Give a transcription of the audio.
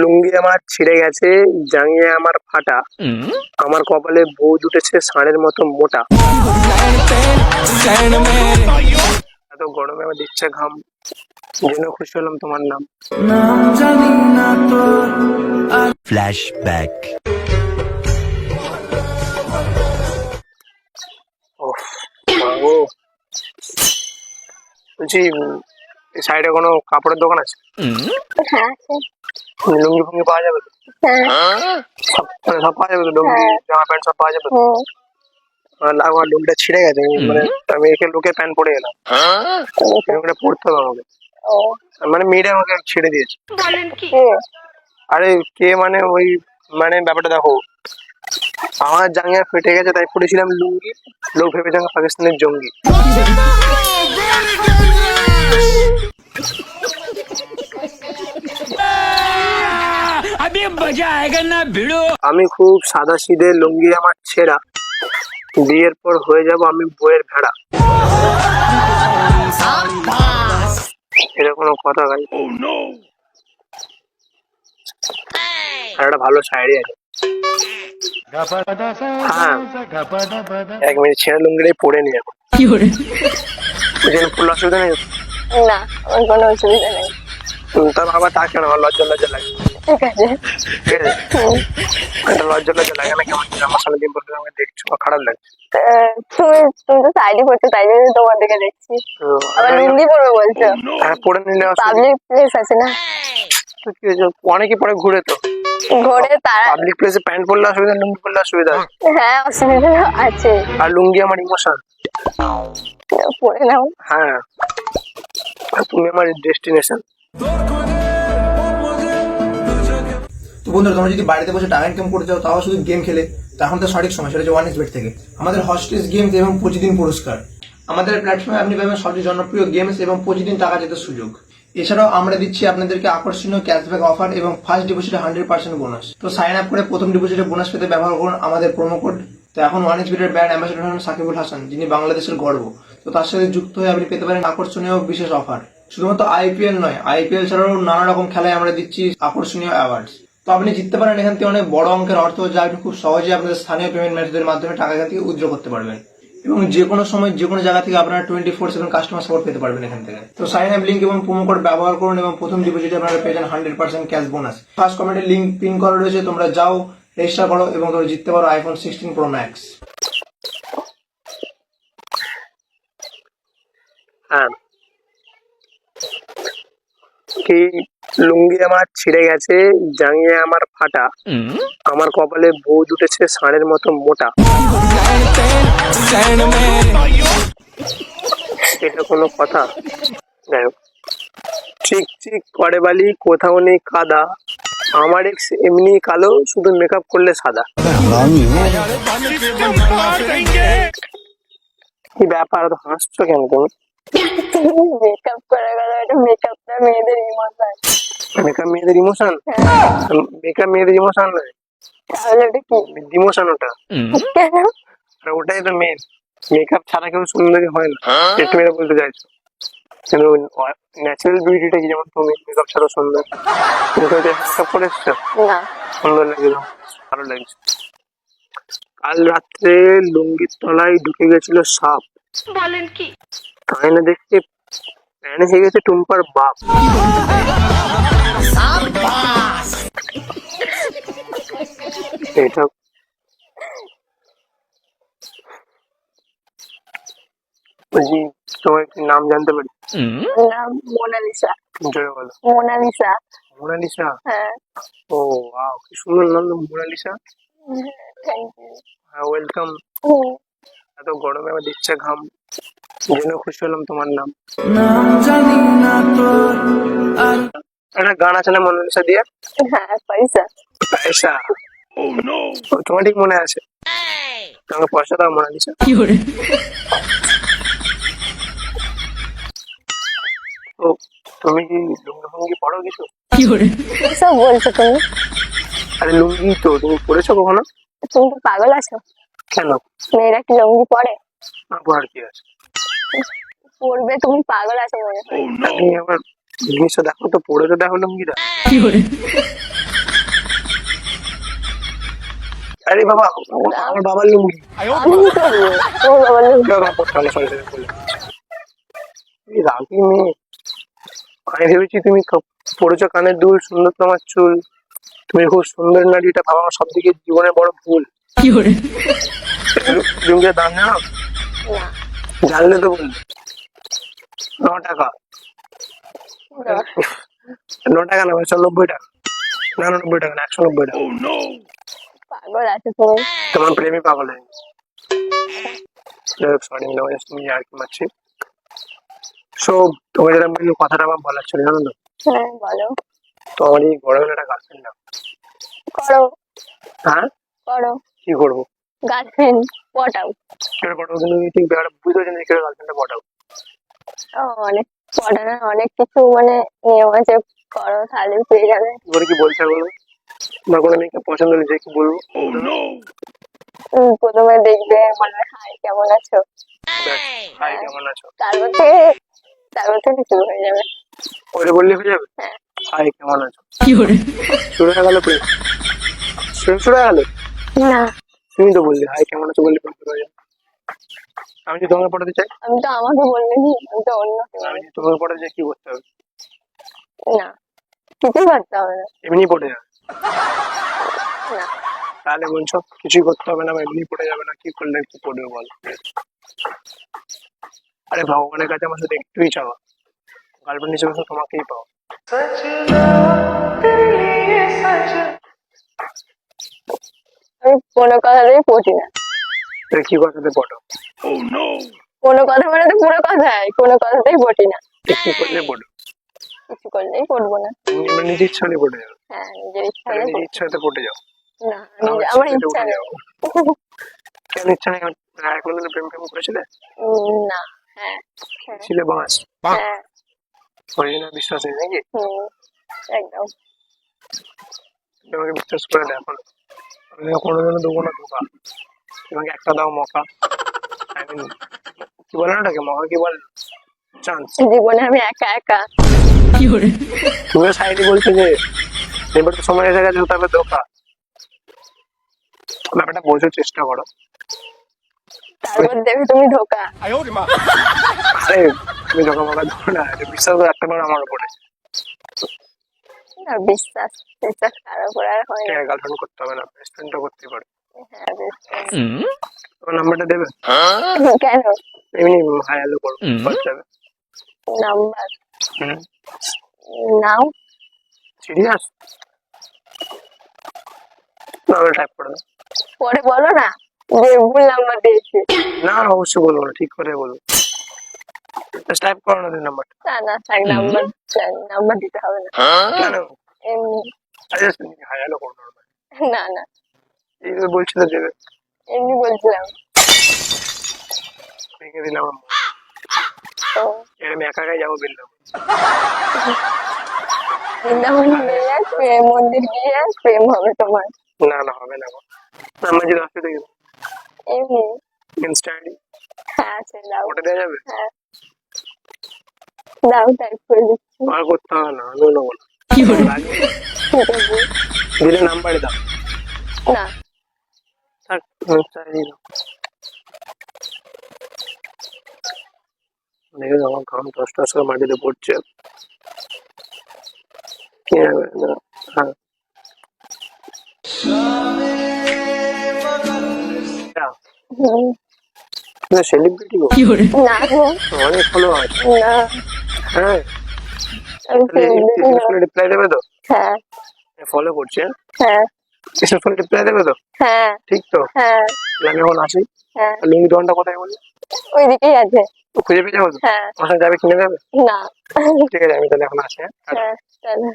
লুঙ্গি আমার ছিঁড়ে গেছে জাঙিয়ে আমার ফাটা। আমার কপালে বউ জুটেছে ষাঁড়ের মতো মোটা। এত গরমে আমার দিচ্ছে ঘাম। জেনে খুশি হলাম তোমার নাম. ওফ, বলছি সাইডে কোনো কাপড়ের দোকান আছে? হ্যাঁ আছে। লুঙ্গি ফুঙ্গি পাওয়া যাবে তো হ্যাঁ সব মানে সব পাওয়া যাবে তো লুঙ্গি হ্যাঁ। জামা প্যান্ট সব পাওয়া যাবে তো হুম। আমার আমার লুঙ্গিটা ছিঁড়ে গেছে আমি মানে আমি একে লোকে প্যান্ট পরে এলাম লুঙ্গিটা পরতে হবে আমাকে ও মানে মেয়েটা আমাকে ছেড়ে দিয়েছে কে? আরে কে মানে ওই মানে ব্যাপারটা দেখো আমার জাঙ্গিয়া ফেটে গেছে তাই পরেছিলাম লুঙ্গি লোক ভেবেছে আমি পাকিস্তানের জঙ্গি আমি খুব সাদা সিধে লুঙ্গি আমার ছেঁড়া। বিয়ের পর হয়ে যাব আমি বইয়ের ভেড়া। এটা কোনো কথা ভাই। একটা ভালো শায়রি আছে। হ্যাঁ। এক মিনিট ছেঁড়া লুঙ্গিটাই পরে নিয়ে যাব এখানে ফুল অসুবিধা নেই? না কোনো অসুবিধা নেই। তার বাবা তা কেন? আমার লজ্জা লজ্জা লাগে। ঠিক আছে একটা লজ্জা লজ্জা লাগে না কেমন আমার সামনে দিন পর আমাকে দেখছ আমার খারাপ লাগছে তুমি তো সাইডে করছ তাই তোমার দিকে দেখছি আবার বলছো হ্যাঁ পরে নিলে প্লেস আছে না? অনেকে পরে ঘুরে তো ঘরে তারা পাবলিক প্লেসে প্যান্ট পরলে অসুবিধা লুঙ্গি পরলে অসুবিধা হ্যাঁ অসুবিধা আছে আর লুঙ্গি আমার ইমোশন পরে নাও হ্যাঁ তুমি আমার ডেস্টিনেশন বন্ধুরা, তোমরা যদি বাড়িতে বসে টাকা ইনকাম করতে চাও তাও শুধু গেম খেলে তখন তো সঠিক সময়, সেটা হচ্ছে ওয়ান বেট থেকে। আমাদের হস্টেজ গেমস এবং প্রতিদিন পুরস্কার। আমাদের প্ল্যাটফর্মে আপনি পাবেন সবচেয়ে জনপ্রিয় গেমস এবং প্রতিদিন টাকা জেতার সুযোগ। এছাড়াও আমরা দিচ্ছি আপনাদেরকে আকর্ষণীয় ক্যাশব্যাক অফার এবং ফার্স্ট ডিপোজিটে হান্ড্রেড পার্সেন্ট বোনাস তো সাইন আপ করে প্রথম ডিপোজিটে বোনাস পেতে ব্যবহার করুন আমাদের প্রোমো কোড তো এখন ওয়ানের ব্র্যান্ড অ্যাম্বাসেডর হন সাকিবুল হাসান, যিনি বাংলাদেশের গর্ব। তো তার সাথে যুক্ত হয়ে আপনি পেতে পারেন আকর্ষণীয় বিশেষ অফার শুধুমাত্র আইপিএল নয় আইপিএল ছাড়াও নানা রকম খেলায় আমরা দিচ্ছি আকর্ষণীয় অ্যাওয়ার্ডস তো আপনি জিততে পারেন, এখান থেকে অনেক বড় অঙ্কের অর্থ যা আপনি খুব সহজে আপনাদের স্থানীয় পেমেন্ট মেথডের মাধ্যমে টাকা এখান থেকে উইথড্র করতে পারবেন। এবং যে কোনো সময় যে কোনো জায়গা থেকে আপনারা twenty four seven customer support পেতে পারবেন এখান থেকে। তো সাইন আপ লিঙ্ক এবং প্রোমো কোড ব্যবহার করুন এবং প্রথম ডিপোজিটে আপনারা পেয়ে যান hundred percent cash bonus first কমেন্টের লিঙ্ক পিন করা রয়েছে, তোমরা যাও রেজিস্টার করো এবং তোমরা জিততে পারো আইফোন সিক্সটিন প্রো ম্যাক্স হ্যাঁ কি লুঙ্গি আমার ছিঁড়ে গেছে জাঙ্গিয়ে আমার ফাটা। আমার কপালে বউ জুটেছে ষাঁড়ের মতো মোটা। এটা কোনো কথা। যাই হোক। চিক চিক করে বালি কোথাও নেই কাদা। আমার এক্স এমনি কালো শুধু মেকআপ করলে সাদা। কি ব্যাপার হাসছো কেন তুমি? মেকআপ করে গেল এটা মেকআপটা মেয়েদের ইমোশন। মেকআপ মেয়েদের ইমোশন? মেকআপ মেয়েদের ইমোশন? নয় তাহলে ওটা কি? ডিমোশন ওটা। ওটাই তো মেন মেকআপ ছাড়া কেউ সুন্দরী হয় না। একটু মেরে বলতে চাইছো। কিন্তু ন্যাচারাল বিউটিটা কি যেমন তুমি মেকআপ ছাড়া সুন্দর? তুমি তো মেকআপ করে এসছো? না। সুন্দর লাগছে ভালো লাগছে। কাল রাত্রে লুঙ্গির তলায় ঢুকে গেছিল সাপ। বলেন কি? তাই না দেখতে প্যানে হয়ে গেছে টুম্পার বাপ এটা বলছি তোমার কি নাম জানতে পারি নাম মোনালিসা জয় বলো মোনালিসা মোনালিসা হ্যাঁ ও ওয়াও কি সুন্দর নাম তো মোনালিসা থ্যাংক ইউ হ্যাঁ ওয়েলকাম এত গরমে আমার দিচ্ছে ঘাম জেনে খুশি হলাম তোমার নাম। একটা গান আছে না মোনালিসা দিয়ে? হ্যাঁ পয়সা পয়সা ও তোমার ঠিক মনে আছে? তোমাকে পয়সা দাও মোনালিসা তো তুমি কি লুঙ্গি ফুঙ্গি পড়ো কিছু? সব বলছো তুমি। আরে লুঙ্গি তো তুমি পড়েছো কখনো? তুমি কি পাগল আছো। কেন? মেয়েরা কি লুঙ্গি পরে? আবার কি আছে? পড়বে তুমি পাগল আছো মনে হয়। oh জিনিসটা দেখো তো পড়ে তো দেখো লুঙ্গিটা। কি করে? আরে বাবা আমার বাবার লুঙ্গি। আমি রাগি মেয়ে। আমি ভেবেছি তুমি পড়েছো কানের দুল সুন্দর তোমার চুল। তুমি খুব সুন্দর নারী এটা ভাবা আমার সবদিকে জীবনে বড় ভুল। কি করে? লুঙ্গিটা দাম জানো না। জানলে তো বললে ন টাকা। ন টাকা না একশো নব্বই টাকা। না নব্বই টাকা না একশো নব্বই টাকা। পাগল আছে তোমার প্রেমী পাগল হয়ে সরি তুমি আর কি মারছি। সো তোমার যেটা মেন কথাটা আমার বলার ছিল জানো তো? হ্যাঁ বলো। তো আমার এই গরমের একটা গার্লফ্রেন্ড না করো। হ্যাঁ? করো। কি করব? গার্লফ্রেন্ড পটাবো কিন্তু ঠিক ব্যাপারটা বুঝতে পারছি না গার্লফ্রেন্ডটা পটাবো অনেক পটানোর অনেক কিছু মানে নিয়ম আছে করো তাহলে পেয়ে যাবে। কি করে কি বলতে বলব তোমার কোনো মেয়েকে পছন্দ হলে যে কি বলব? উম, প্রথমে দেখবে বলবে হাই কেমন আছো? হাই কেমন আছো? তারপর থেকে তারপর থেকে শুরু হয়ে যাবে। ওইটা বললে হয়ে যাবে? হ্যাঁ। হাই কেমন আছো? শুরু হয়ে গেল প্রেম? প্রেম শুরু হয়ে গেল? না। তুমি তো বললে হাই কেমন আছো বললে হয়ে যাবে আমি যদি তোমাকে পড়াতে চাই? আমি তো আমাকে বললে নি আমি তো অন্য আমি যদি তোমাকে পড়াতে চাই? কি করতে হবে? না কিছুই করতে হবে না। এমনি পড়ে যাবে। না। তাহলে বলছো কিছুই করতে হবে না বা এমনি পড়ে যাবে না কি করলে কি পড়বে বল। আরে ভগবানের কাছে আমার সাথে একটুই চাওয়া গার্লফ্রেন্ড হিসেবে শুধু তোমাকেই পাও। আমি কোনো কথাতেই পটি না। তাহলে কি কথাতে পড়ো কোনো কথা মানে তো পুরো কথাই কোনো কথাতেই পটি না। একটু করলে পড়ো কিছু করলেই পড়ব না। এবার নিজের ইচ্ছা হলে পড়ে যাও হ্যাঁ নিজের ইচ্ছা হলে নিজের ইচ্ছাতে পড়ে যাও। না আমার ইচ্ছা নেই। কেন ইচ্ছা নেই? আর কোনোদিন প্রেম প্রেম করেছিলে? উম, না হ্যাঁ। ছিলে বাঁশ। হ্যাঁ। জন্য বিশ্বাস নেই নাকি? হুম একদম। তোমাকে বিশ্বাস করে দেখো না। আমি কোনোদিনও দেবো না ধোকা। তোমাকে একটা দাও মকা। আই মিন কি বলে না ওটাকে? মকা কি বলে? চান্স জীবনে আমি একা একা। তুমি সাইডে বলছো যে এবার তো সময় এসে গেছে তবে ধোকা। ব্যাপারটা বোঝার চেষ্টা করো। তারপর দেবে তুমি ধোকা। আরে তুমি ধোকা মকা দেবো না বিশ্বাস করে রাখতে পারো আমার উপরে। না বিশ্বাস বিশ্বাস কারও উপর আর হয় না। গার্লফ্রেন্ড করতে হবে না? বেস্ট ফ্রেন্ডও করতে পারো। হ্যাঁ তোমার নাম্বারটা দেবে? কেন? এমনি হাই হ্যালো করো যাবে নাম্বার। হুম। নাও। সিরিয়াস না টাইপ করে দাও। পরে বলো না যে ভুল নাম্বার দিয়েছি। না, অবশ্যই বলব না ঠিক করে বলব টাইপ করো না নাম্বারটা না না থাক নাম্বার নাম্বার দিতে হবে না। কেন? এমনি। আরে হাই হ্যালো করো না। না এই যে বলছি তো দেবে এমনি বলছিলাম। ভেঙে দিলাম। আমার তো আমি একা একাই যাব বললাম বৃন্দাবন গিয়ে প্রেম মন্দির গিয়ে প্রেম হবে তোমার। না না হবে না নাম্বার যদি আসতে দেখি এমনি। ইনস্টা আইডি হ্যাঁ ওটা দেওয়া যাবে? হ্যাঁ। দাও টাইপ করে দিচ্ছি। আর করতে হবে না আমিও নেব না। ঠিক আছে দিলে নাম্বারই দাও। না। থাক ইনস্টা দাও দেখে আমার দশ দশ করে মাটিতে পড়ছে। কি হবে? না হ্যাঁ। সেলিব্রিটি অনেক ফলো আছে। না। হ্যাঁ। রিপ্লাই দেবে তো? হ্যাঁ। ফলো করছে হ্যাঁ? এসব ফোনে রিপ্লাই দেবে তো? হ্যাঁ। ঠিক তো? হ্যাঁ। তাহলে আমি এখন আসি। হ্যাঁ। লিঙ্ক দোকানটা কোথায় বলি ওইদিকেই আছে। খুঁজে পেয়ে যাব হ্যাঁ। আমার যাবে কিনে দেবে? না। ঠিক আছে আমি তাহলে এখন আসি হ্যাঁ। হ্যাঁ চলো